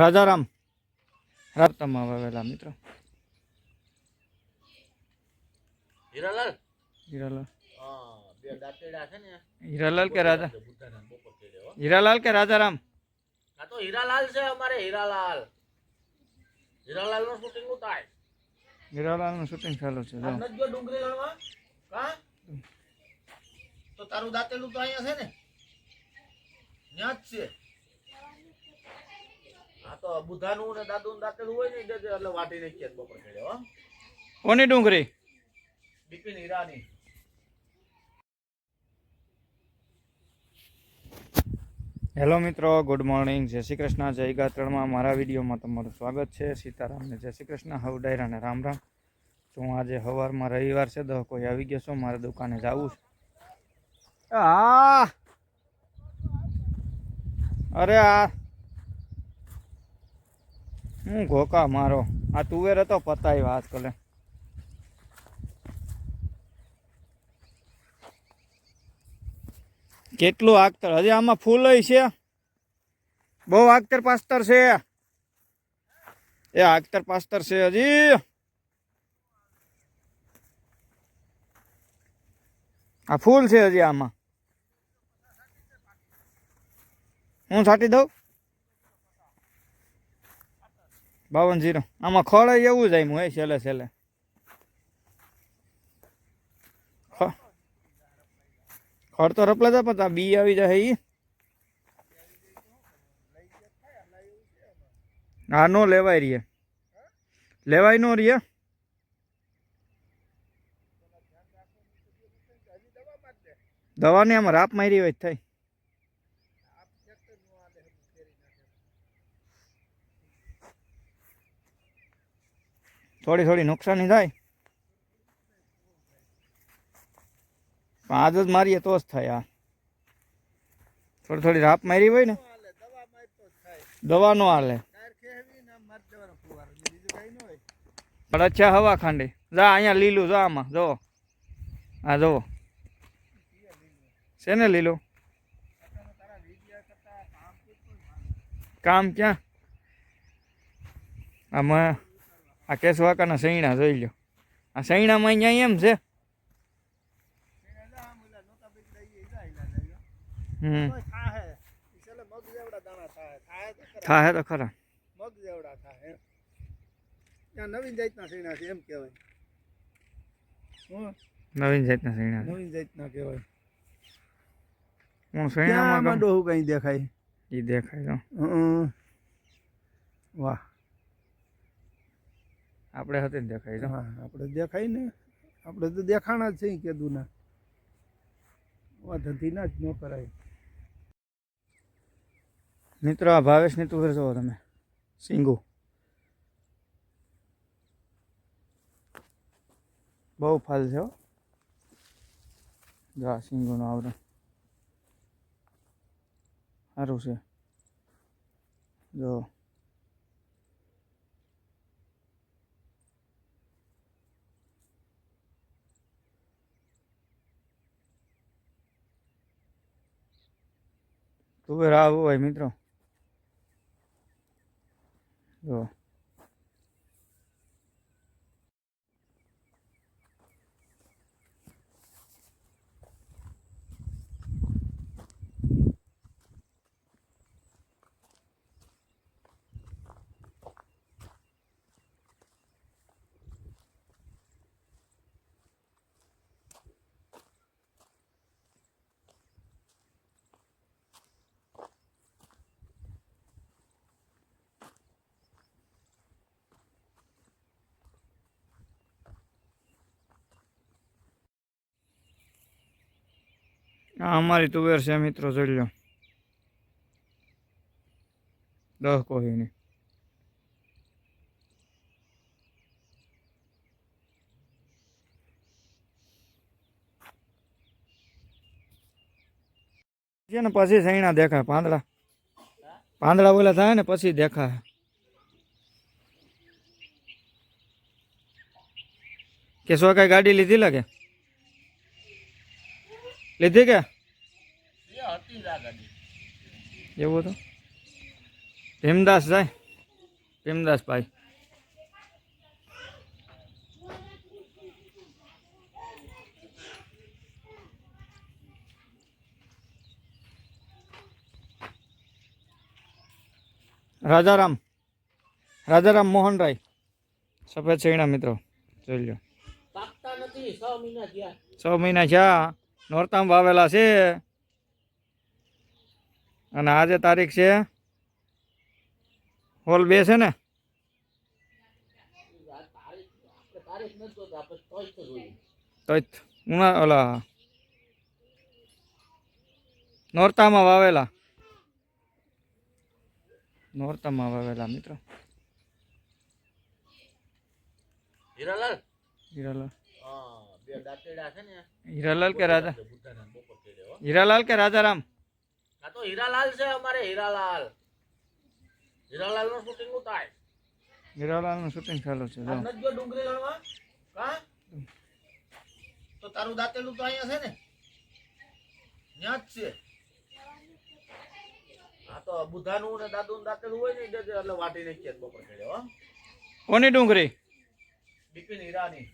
રાજારામ. રાતમાં વાવેલા મિત્રો. હીરાલાલ? હીરાલાલ. હા બે દાંતેડા છે ને. હીરાલાલ કે રાજા? હીરાલાલ કે રાજારામ? આ તો હીરાલાલ છે અમારે હીરાલાલ. હીરાલાલનું શૂટિંગ થાય. હીરાલાલનું શૂટિંગ ચાલુ છે જો નથી ગયો કા? તો તારું દાંતેલું તો અહીંયા છે ને? ત્યાં જ છે. હા તો બુધાનું ને દાદુનું દાંતેલું હોય ને એટલે વાટી નાખીએ બપોર ખેડે કોની ડુંગળી? બિપિન હીરાની હેલો મિત્રો ગુડ મોર્નિંગ. જય શ્રી કૃષ્ણ. જય ગાત્રણમાં મારા વિડીયોમાં તમારું સ્વાગત છે. સીતારામને જય શ્રી કૃષ્ણ. હવ ડાયરાને રામ રામ. શું આજે સવારમાં રવિવાર છે? તો કોઈ આવી ગયો છો? મારે દુકાને જવું છે. આ! અરે આ હું ઘોકા મારો? આ તુવેર હતો પતાવી વાત કરે કેટલું આગતર? હજી આમાં ફૂલ છે. બહુ આગતર પાસ્તર છે. એ આગતર પાસ્તર છે હજી. આ ફૂલ છે હજી આમાં. હું છાંટી દઉં? બાવન જીરો. આમાં ખળ એવું જ આવ્યું હોય છેલ્લે છેલ્લે. ખોળ તો રપલા તા, પણ બી આવી જાય ઈ. હા નો લેવાય રીએ લેવાય નો રીએ દવાની આમાં રાપ મારી હોય થાય. થોડી થોડી નુકસાની થાય. પણ આજ જ મારીએ તો જ થાય આ. થોડી થોડી રાપ મારી હોય ને. દવા નો હાલે. પણ અચ્છા હવા ખાંડી. જા અહીંયા લીલું, જો આમાં, જો. હા જુઓ છે ને લીલું? કામ ક્યાં? આમાં આ કેશવાકાના સૈણા જોઈ લો આ સૈણામાં અહીંયા એમ છે. હમ. થાય તો ખરા. મગ જેવડા થાય એમ. ત્યાં નવીન જાતના સીણા છે. એમ કહેવાય નવીન જાતના સૈણા નવીન જાતના કહેવાય હું સૈણામાં ડોહું કઈ દેખાય? એ દેખાય તો. હં. વાહ. આપણે હતી ને દેખાય હા આપણે દેખાય ને. આપણે તો દેખાણા જ છે કીધું ના વાંધોથી ના જ ન કરાય. મિત્રો આ ભાવેશની તુવેર જોવો તમે. સિંગુ. બહુ ફાલ છે હો. જો આ સિંગુનો આવરણ સારું છે. જો. તુવેર આવું હોય મિત્રો. જો. આ અમારી તુવેર છે, મિત્રો, જોઈ લો. દહ કોહીની છે ને પછી સૈણા દેખાય, પાંદડા. પાંદડા ઓલા થાય ને પછી દેખાય. કે શું કઈ ગાડી લીધી લાગે લીધી કે? એવું હતું? ભીમદાસ જાય? ભીમદાસભાઈ રાજારામ. રાજારામ મોહનરાય. સફેદ શેણા મિત્રો. જોઈ લો છ મહિના થયા. નોરતામ વાવેલા છે. અને આજે તારીખ છે. હોલ બે છે ને? ઉના ઓલા નોરતામાં વાવેલા. નોરતામાં વાવેલા મિત્રો. હીરાલાલ? હીરાલાલ. હીરાલાલ કે રાજા હીરાલાલ કે રાજારામ? આ તો હીરાલાલ છે અમારે હીરાલાલ. હીરાલાલનું શૂટિંગ થાય હીરાલાલનું શૂટિંગ ચાલુ છે જો. લણવા તો તારું દાંતેડું તો અહીંયા છે ને? ત્યાં જ છે. આ તો બુધાનું ને દાદુનું દાંતેડું હોય ને એટલે વાટી નાખીએ બપોર ખેડે કોની ડુંગળી બિપિન હીરાની.